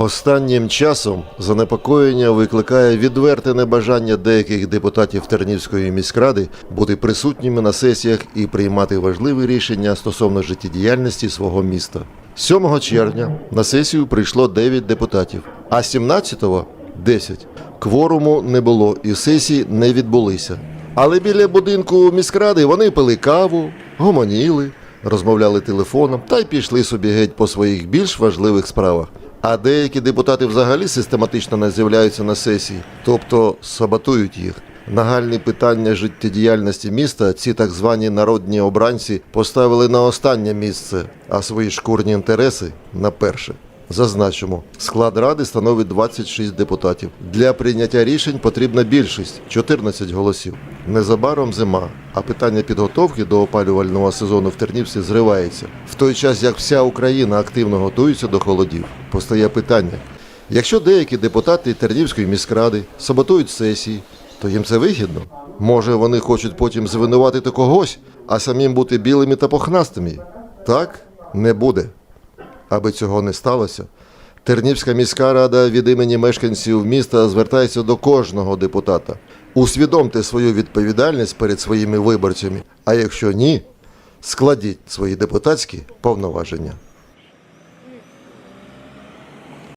Останнім часом занепокоєння викликає відверте небажання деяких депутатів Тернівської міськради бути присутніми на сесіях і приймати важливі рішення стосовно життєдіяльності свого міста. 7 червня на сесію прийшло 9 депутатів, а 17-го – 10. Кворуму не було і сесії не відбулися. Але біля будинку міськради вони пили каву, гомоніли, розмовляли телефоном та й пішли собі геть по своїх більш важливих справах. А деякі депутати взагалі систематично не з'являються на сесії, тобто саботують їх. Нагальні питання життєдіяльності міста ці так звані народні обранці поставили на останнє місце, а свої шкурні інтереси на перше. Зазначимо, склад ради становить 26 депутатів. Для прийняття рішень потрібна більшість 14 голосів. Незабаром зима, а питання підготовки до опалювального сезону в Тернівці зривається. В той час як вся Україна активно готується до холодів, постає питання: якщо деякі депутати Тернівської міськради саботують сесії, то їм це вигідно. Може, вони хочуть потім звинуватити когось, а самим бути білими та похнастими. Так не буде. Аби цього не сталося, Тернівська міська рада від імені мешканців міста звертається до кожного депутата. Усвідомте свою відповідальність перед своїми виборцями, а якщо ні, складіть свої депутатські повноваження.